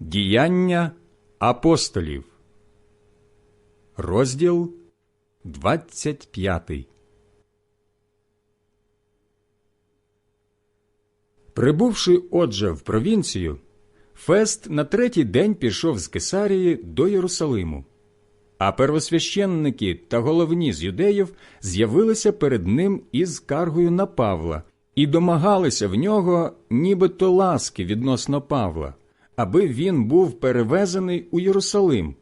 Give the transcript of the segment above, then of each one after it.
Діяння апостолів, розділ 25. Прибувши отже в провінцію, Фест на третій день пішов з Кесарії до Єрусалиму. А первосвященники та головні з юдеїв з'явилися перед ним із скаргою на Павла і домагалися в нього нібито ласки відносно Павла, аби він був перевезений у Єрусалим,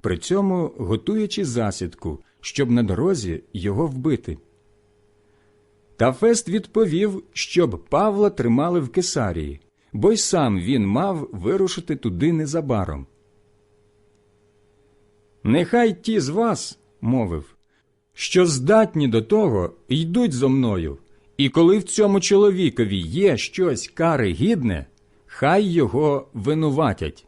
при цьому готуючи засідку, щоб на дорозі його вбити. Та Фест відповів, щоб Павла тримали в Кесарії, бо й сам він мав вирушити туди незабаром. Нехай ті з вас, мовив, що здатні до того, йдуть зо мною, і коли в цьому чоловікові є щось кари гідне, хай його винуватять.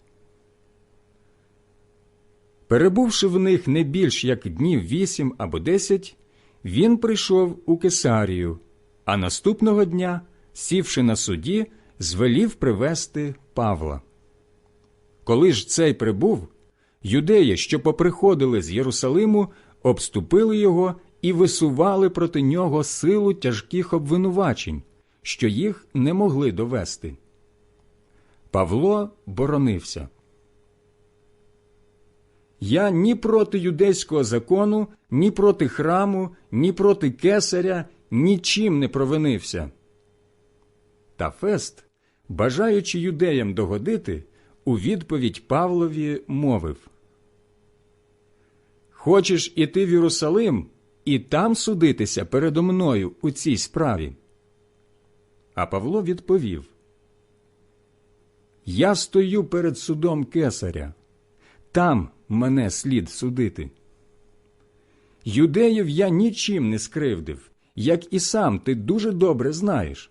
Перебувши в них не більш як днів вісім або десять, він прийшов у Кесарію, а наступного дня, сівши на суді, звелів привести Павла. Коли ж цей прибув, юдеї, що поприходили з Єрусалиму, обступили його і висували проти нього силу тяжких обвинувачень, що їх не могли довести. Павло боронився. Я ні проти юдейського закону, ні проти храму, ні проти кесаря нічим не провинився. Та Фест, бажаючи юдеям догодити, у відповідь Павлові мовив Хочеш іти в Єрусалим і там судитися передо мною у цій справі? А Павло відповів Я стою перед судом кесаря, там мене слід судити. Юдеїв я нічим не скривдив, як і сам ти дуже добре знаєш.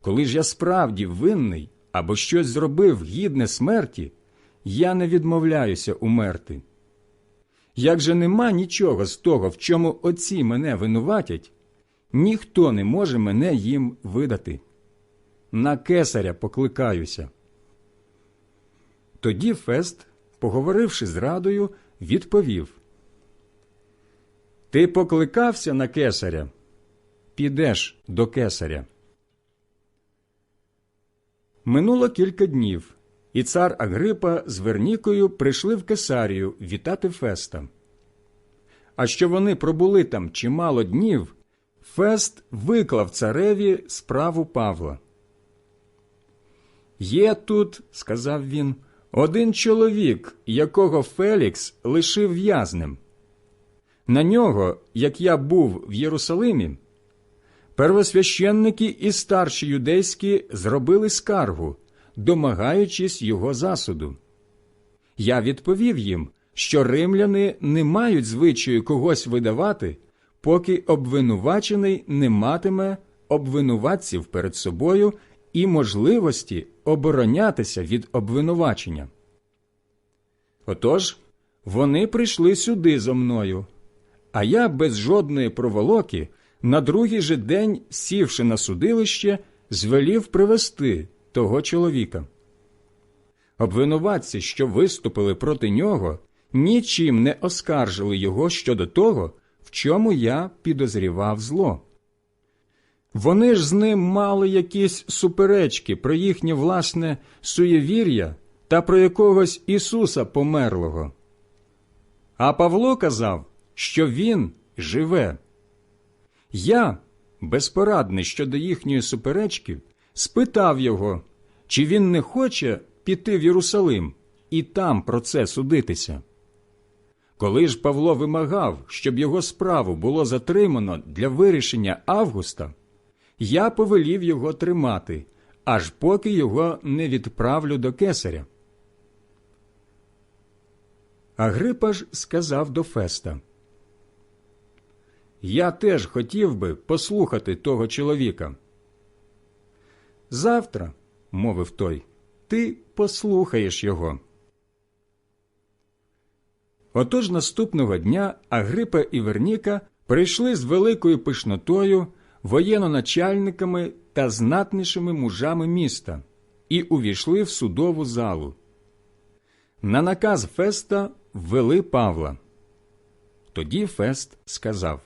Коли ж я справді винний або щось зробив гідне смерті, я не відмовляюся умерти. Як же нема нічого з того, в чому отці мене винуватять, ніхто не може мене їм видати. На кесаря покликаюся. Тоді Фест, поговоривши з радою, відповів Ти покликався на кесаря? Підеш до кесаря. Минуло кілька днів, і цар Агрипа з Вернікою прийшли в Кесарію вітати Феста. А що вони пробули там чимало днів, Фест виклав цареві справу Павла. Є тут, сказав він, один чоловік, якого Фелікс лишив в'язнем. На нього, як я був в Єрусалимі, первосвященники і старші юдейські зробили скаргу, домагаючись його засуду. Я відповів їм, що римляни не мають звичаю когось видавати, поки обвинувачений не матиме обвинуватців перед собою і можливості оборонятися від обвинувачення. Отож, вони прийшли сюди зо мною, а я без жодної проволоки на другий же день, сівши на судилище, звелів привести того чоловіка. Обвинуватці, що виступили проти нього, нічим не оскаржили його щодо того, в чому я підозрівав зло. Вони ж з ним мали якісь суперечки про їхнє власне суєвір'я та про якогось Ісуса померлого. А Павло казав, що Він живе. Я, безпорадний щодо їхньої суперечки, спитав його, чи він не хоче піти в Єрусалим і там про це судитися. Коли ж Павло вимагав, щоб його справу було затримано для вирішення Августа, я повелів його тримати, аж поки його не відправлю до кесаря. Агрипа ж сказав до Феста Я теж хотів би послухати того чоловіка. Завтра, мовив той, ти послухаєш його. Отож наступного дня Агрипа і Верніка прийшли з великою пишнотою, воєноначальниками та знатнішими мужами міста і увійшли в судову залу. на наказ Феста ввели Павла. Тоді Фест сказав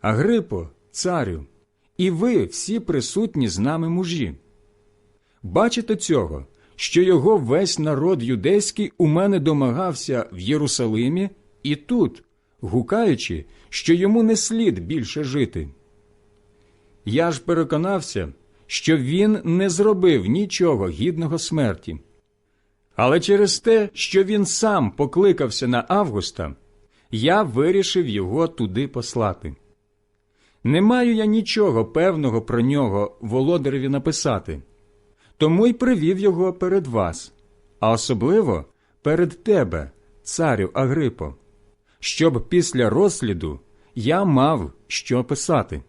Агрипо, царю, і ви всі присутні з нами мужі. Бачите цього, що його весь народ юдейський у мене домагався в Єрусалимі і тут, гукаючи, що йому не слід більше жити. Я ж переконався, що він не зробив нічого гідного смерті. Але через те, що він сам покликався на Августа, я вирішив його туди послати. Не маю я нічого певного про нього володареві написати, тому й привів його перед вас, а особливо перед тебе, царю Агрипо, щоб після розсліду я мав що писати.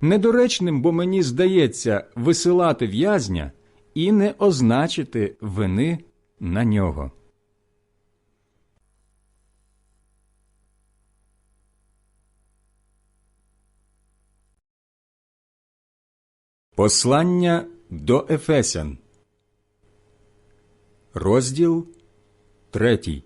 Недоречним, бо мені здається висилати в'язня і не означити вини на нього. Послання до Ефесян, розділ третій.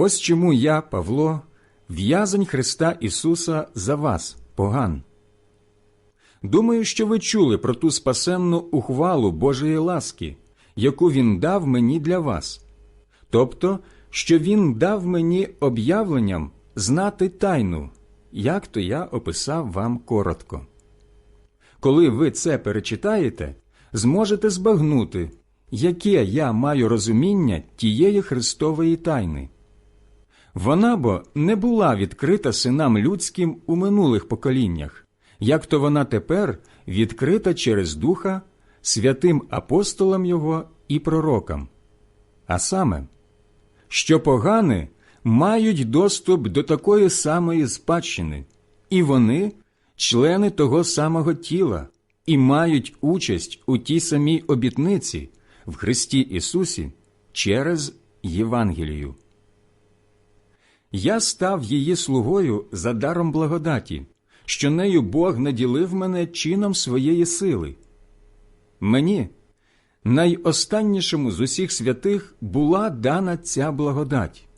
Ось чому я, Павло, в'язень Христа Ісуса за вас, поган. Думаю, що ви чули про ту спасенну ухвалу Божої ласки, яку Він дав мені для вас, тобто, що Він дав мені об'явленням знати тайну, як то я описав вам коротко. Коли ви це перечитаєте, зможете збагнути, яке я маю розуміння тієї Христової тайни. Вона бо не була відкрита синам людським у минулих поколіннях, як то вона тепер відкрита через Духа святим апостолам Його і пророкам. А саме, що погани мають доступ до такої самої спадщини, і вони члени того самого тіла, і мають участь у тій самій обітниці в Христі Ісусі через Євангелію. Я став її слугою за даром благодаті, що нею Бог наділив мене чином своєї сили. Мені, найостаннішому з усіх святих, була дана ця благодать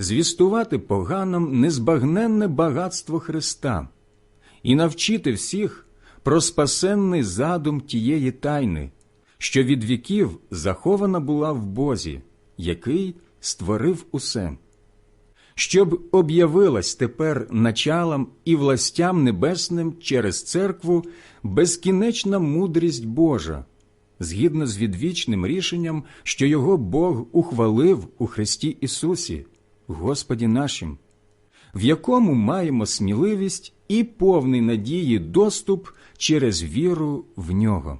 звістувати поганам незбагненне багатство Христа і навчити всіх про спасенний задум тієї тайни, що від віків захована була в Бозі, який створив усе щоб об'явилась тепер началам і властям небесним через церкву безкінечна мудрість Божа, згідно з відвічним рішенням, що його Бог ухвалив у Христі Ісусі, Господі нашим, в якому маємо сміливість і повний надії доступ через віру в нього.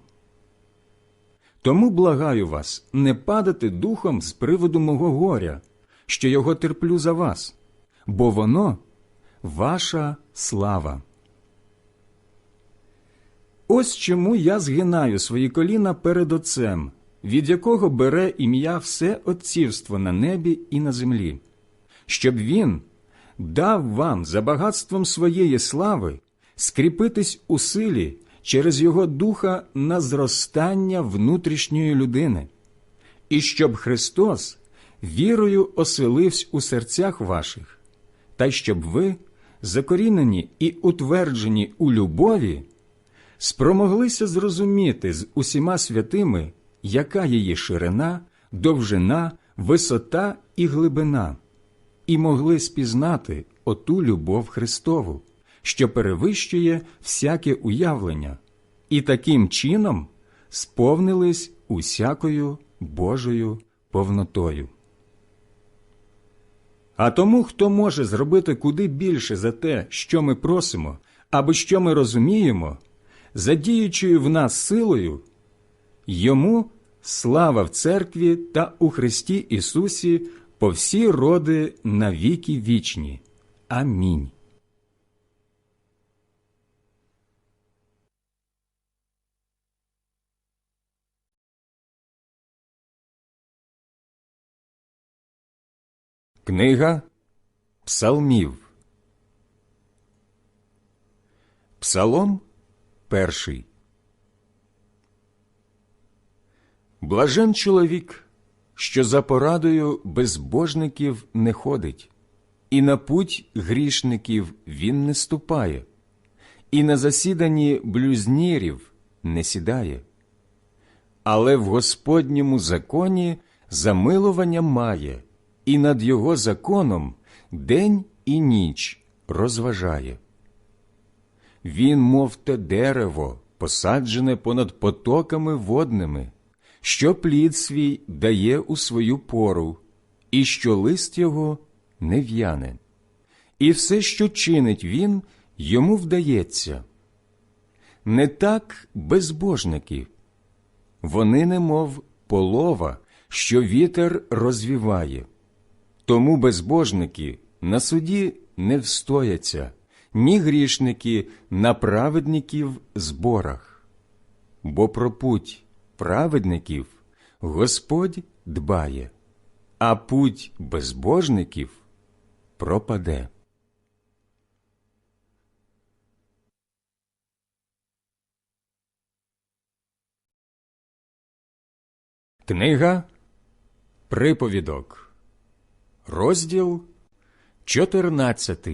Тому благаю вас не падати духом з приводу мого горя що його терплю за вас, бо воно ваша слава. Ось чому я згинаю свої коліна перед Отцем, від якого бере ім'я все отцівство на небі і на землі, щоб він дав вам за багатством своєї слави скріпитись у силі через його духа на зростання внутрішньої людини, і щоб Христос вірою оселився у серцях ваших, та щоб ви, закорінені і утверджені у любові, спромоглися зрозуміти з усіма святими, яка її ширина, довжина, висота і глибина, і могли спізнати оту любов Христову, що перевищує всяке уявлення, і таким чином сповнились усякою Божою повнотою. А тому, хто може зробити куди більше за те, що ми просимо, або що ми розуміємо, задіючою в нас силою, йому слава в церкві та у Христі Ісусі по всі роди на віки вічні. Амінь. Книга Псалмів. Псалом перший. Блажен чоловік, що за порадою безбожників не ходить, і на путь грішників він не ступає, і на засіданні блюзнірів не сідає. Але в Господньому законі замилування має, і над його законом день і ніч розважає. Він, мов те дерево, посаджене понад потоками водними, що плід свій дає у свою пору, і що лист його не в'яне. І все, що чинить він, йому вдається. Не так безбожники. Вони немов полова, що вітер розвіває. Тому безбожники на суді не встояться, ні грішники на праведників зборах. Бо про путь праведників Господь дбає, а путь безбожників пропаде. Книга Приповідок, розділ 14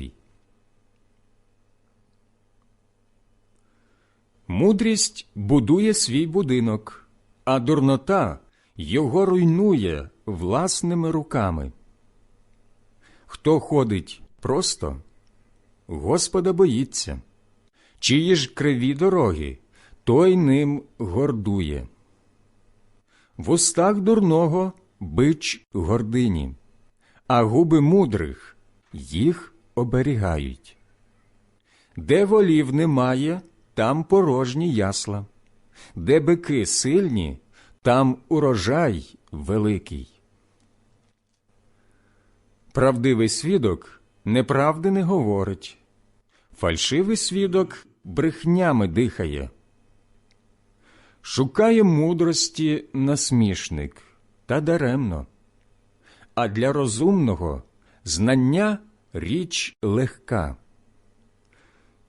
Мудрість будує свій будинок, а дурнота його руйнує власними руками. Хто ходить просто, Господа боїться, чиї ж криві дороги, той ним гордує. В устах дурного бич гордині, а губи мудрих їх оберігають. Де волів немає, там порожні ясла, де бики сильні, там урожай великий. Правдивий свідок неправди не говорить, фальшивий свідок брехнями дихає. Шукає мудрості насмішник та даремно, а для розумного знання річ легка.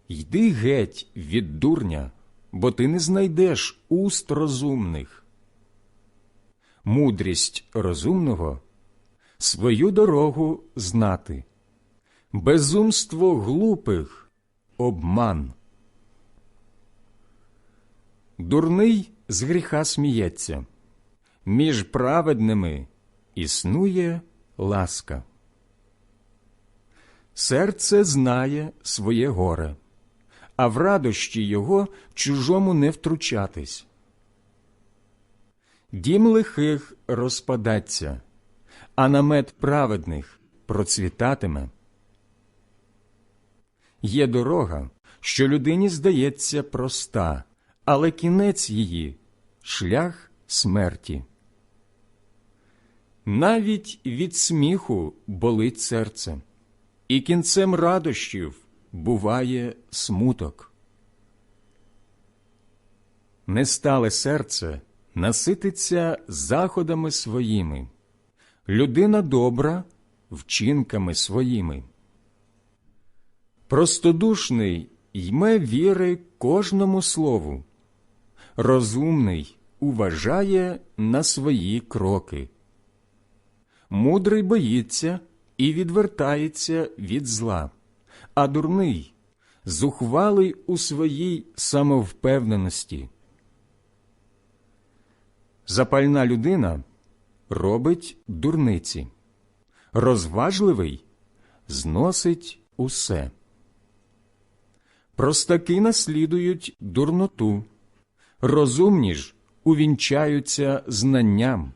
Йди геть від дурня, бо ти не знайдеш уст розумних. Мудрість розумного свою дорогу знати, безумство глупих обман. Дурний з гріха сміється, між праведними існує ласка. Серце знає своє горе, а в радощі його чужому не втручатись. Дім лихих розпадаться, а намет праведних процвітатиме. Є дорога, що людині здається проста, але кінець її шлях смерті. Навіть від сміху болить серце, і кінцем радощів буває смуток. Нестале серце насититься заходами своїми, людина добра вчинками своїми. Простодушний йме віри кожному слову, розумний уважає на свої кроки. Мудрий боїться і відвертається від зла, а дурний зухвалий у своїй самовпевненості. Запальна людина робить дурниці, розважливий зносить усе. Простаки наслідують дурноту, розумні ж увінчаються знанням.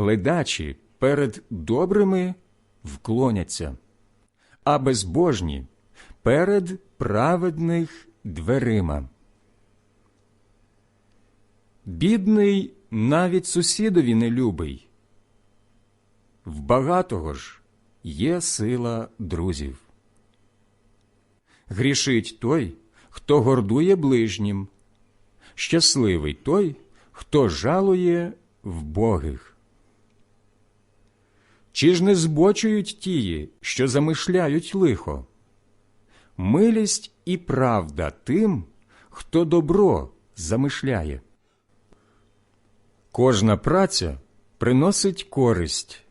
Ледачі перед добрими вклоняться, а безбожні перед праведних дверима. Бідний навіть сусідові не любий. В багатого ж є сила друзів. Грішить той, хто гордує ближнім, щасливий той, хто жалує вбогих. Чи ж не збочують тії, що замишляють лихо? Милість і правда тим, хто добро замишляє. Кожна праця приносить користь,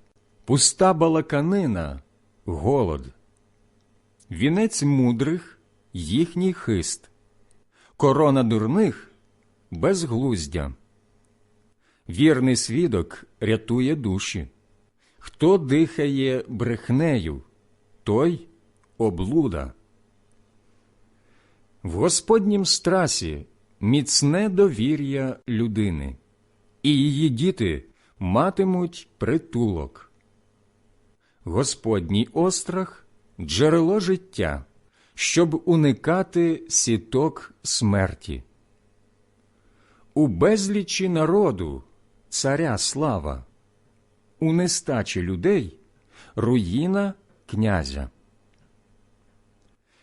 пуста балаканина голод. Вінець мудрих їхній хист, корона дурних безглуздя. Вірний свідок рятує душі. Хто дихає брехнею, той облуда. В Господнім страсі міцне довір'я людини, і її діти матимуть притулок. Господній острах джерело життя, щоб уникати сіток смерті. У безлічі народу царя слава, у нестачі людей руїна князя.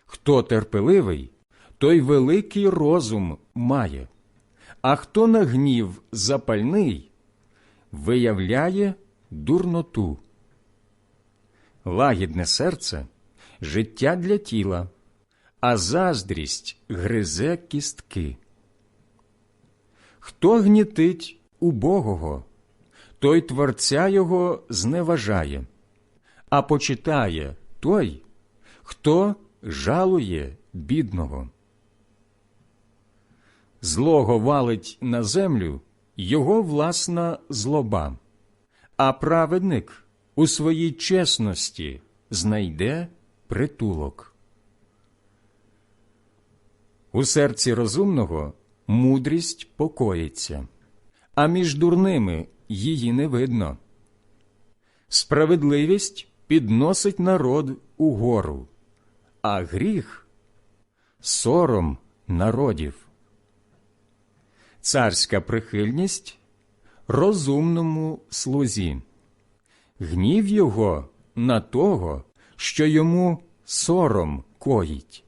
Хто терпеливий, той великий розум має, а хто на гнів запальний, виявляє дурноту. Лагідне серце життя для тіла, а заздрість гризе кістки. Хто гнітить убогого, той творця його зневажає, а почитає той, хто жалує бідного. Злого валить на землю його власна злоба, а праведник у своїй чесності знайде притулок. У серці розумного мудрість покоїться, а між дурними її не видно. Справедливість підносить народ угору, а гріх сором народів. Царська прихильність розумному слузі, гнів його на того, що йому сором коїть.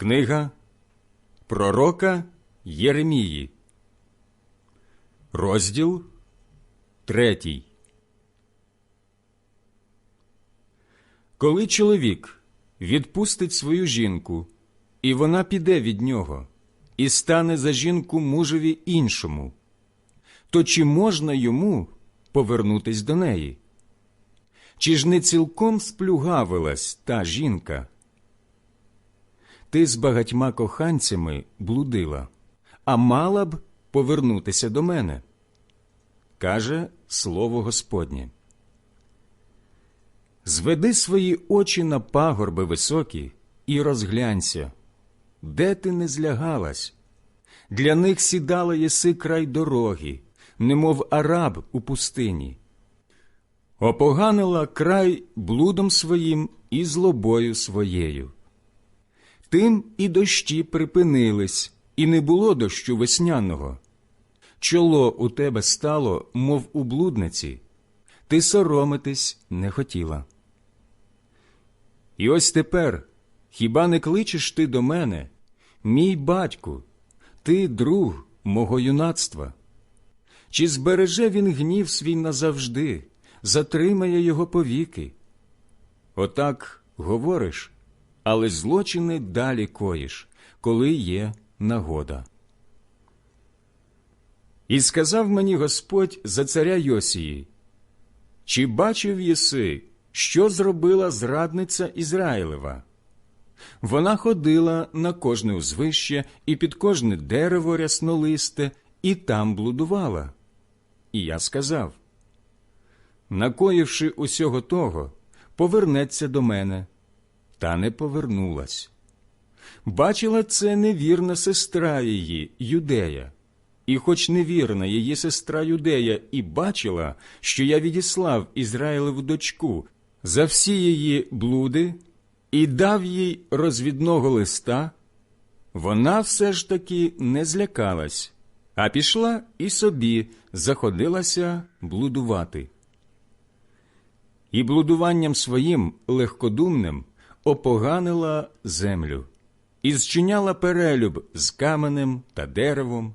Книга Пророка Єремії, розділ третій. Коли чоловік відпустить свою жінку, і вона піде від нього, і стане за жінку мужеві іншому, то чи можна йому повернутись до неї? Чи ж не цілком сплюгавилась та жінка? Ти з багатьма коханцями блудила, а мала б повернутися до мене, каже слово Господнє. Зведи свої очі на пагорби високі і розглянься, де ти не злягалась. Для них сідала єси край дороги, немов араб у пустині. Опоганила край блудом своїм і злобою своєю. Тим і дощі припинились, і не було дощу весняного. Чоло у тебе стало, мов у блудниці, ти соромитись не хотіла. І ось тепер хіба не кличеш ти до мене, мій батьку, ти друг мого юнацтва? Чи збереже він гнів свій назавжди, затримає його повіки? Отак говориш, але злочини далі коїш, коли є нагода. І сказав мені Господь за царя Йосії, чи бачив єси, що зробила зрадниця Ізраїлева? Вона ходила на кожне узвище і під кожне дерево ряснолисте, і там блудувала. І я сказав накоївши усього того, повернеться до мене, та не повернулась. Бачила це невірна сестра її, Юдея. І, хоч невірна її сестра Юдея, і бачила, що я відіслав Ізраїлеву дочку за всі її блуди і дав їй розвідного листа, вона все ж таки не злякалась, а пішла і собі заходилася блудувати. І блудуванням своїм легкодумним опоганила землю і зчиняла перелюб з каменем та деревом.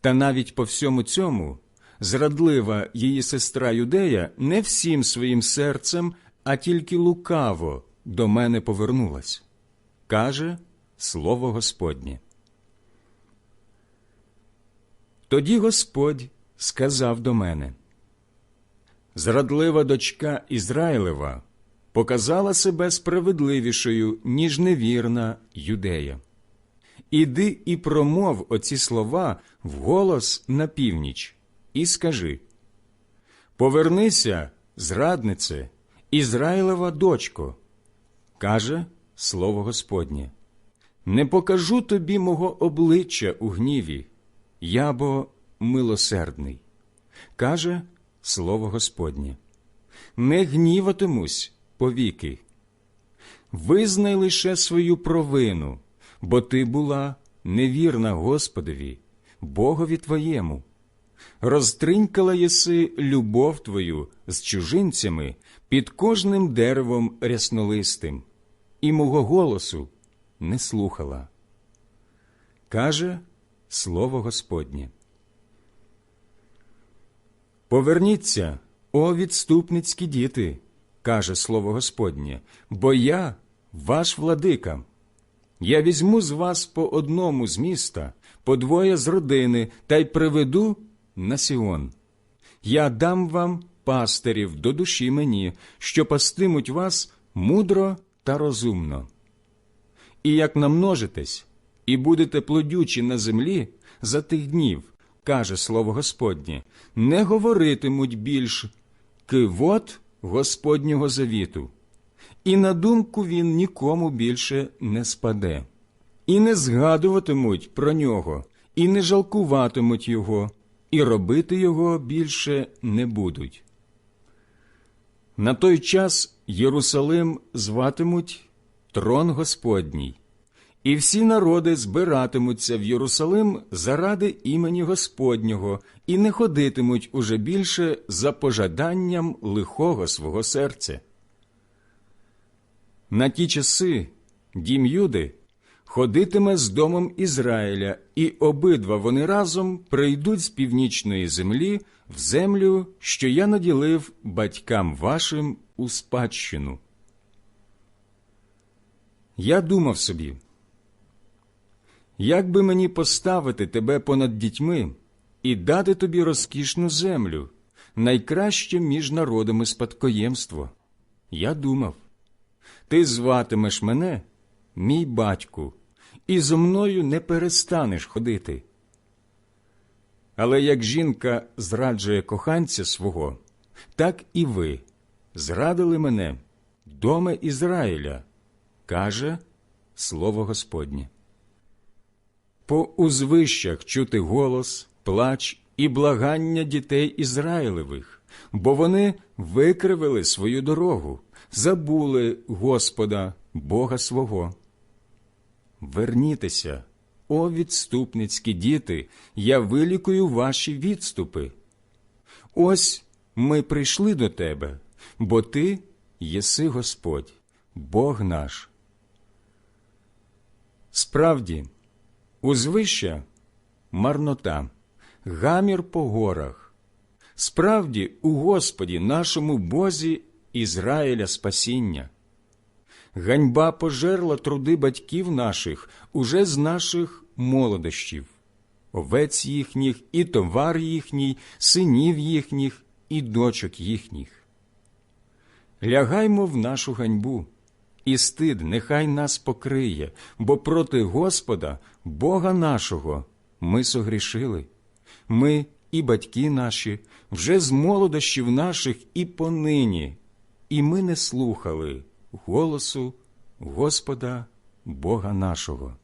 Та навіть по всьому цьому зрадлива її сестра Юдея не всім своїм серцем, а тільки лукаво до мене повернулась, каже слово Господнє. Тоді Господь сказав до мене Зрадлива дочка Ізраїлева показала себе справедливішою, ніж невірна юдея. Іди і промов оці слова вголос на північ, і скажи Повернися, зраднице, Ізраїлева дочко, каже слово Господнє. Не покажу тобі мого обличчя у гніві, я бо милосердний, каже слово Господнє. Не гніватимусь повіки. Визнай лише свою провину, бо ти була невірна Господові, Богові твоєму. Розтринькала єси любов твою з чужинцями під кожним деревом ряснолистим, і мого голосу не слухала. Каже слово Господнє. Поверніться, о відступницькі діти, каже слово Господнє, бо я ваш владика. Я візьму з вас по одному з міста, по двоє з родини, та й приведу на Сіон. Я дам вам пастирів до душі мені, що пастимуть вас мудро та розумно. І як намножитесь, і будете плодючі на землі за тих днів, каже слово Господнє, не говоритимуть більш кивот Господнього завіту, і на думку він нікому більше не спаде, і не згадуватимуть про нього, і не жалкуватимуть його, і робити його більше не будуть. На той час Єрусалим зватимуть трон Господній, і всі народи збиратимуться в Єрусалим заради імені Господнього і не ходитимуть уже більше за пожаданням лихого свого серця. На ті часи дім Юди ходитиме з домом Ізраїля, і обидва вони разом прийдуть з північної землі в землю, що я наділив батькам вашим у спадщину. Я думав собі, як би мені поставити тебе понад дітьми і дати тобі розкішну землю, найкраще між народами спадкоємство. Я думав, ти зватимеш мене, мій батьку, і зо мною не перестанеш ходити. Але як жінка зраджує коханця свого, так і ви зрадили мене, доме Ізраїля, каже слово Господнє. По узвищах чути голос, плач і благання дітей Ізраїлевих, бо вони викривили свою дорогу, забули Господа, Бога свого. Вернітеся, о відступницькі діти, я вилікую ваші відступи. Ось ми прийшли до тебе, бо ти єси Господь, Бог наш. Справді, узвища марнота, гамір по горах. Справді, у Господі нашому Бозі Ізраїля спасіння. Ганьба пожерла труди батьків наших уже з наших молодощів, овець їхніх, і товар їхній, синів їхніх, і дочок їхніх. Лягаймо в нашу ганьбу, і стид нехай нас покриє, бо проти Господа, Бога нашого, ми согрішили. Ми і батьки наші, вже з молодощів наших і понині, і ми не слухали голосу Господа Бога нашого.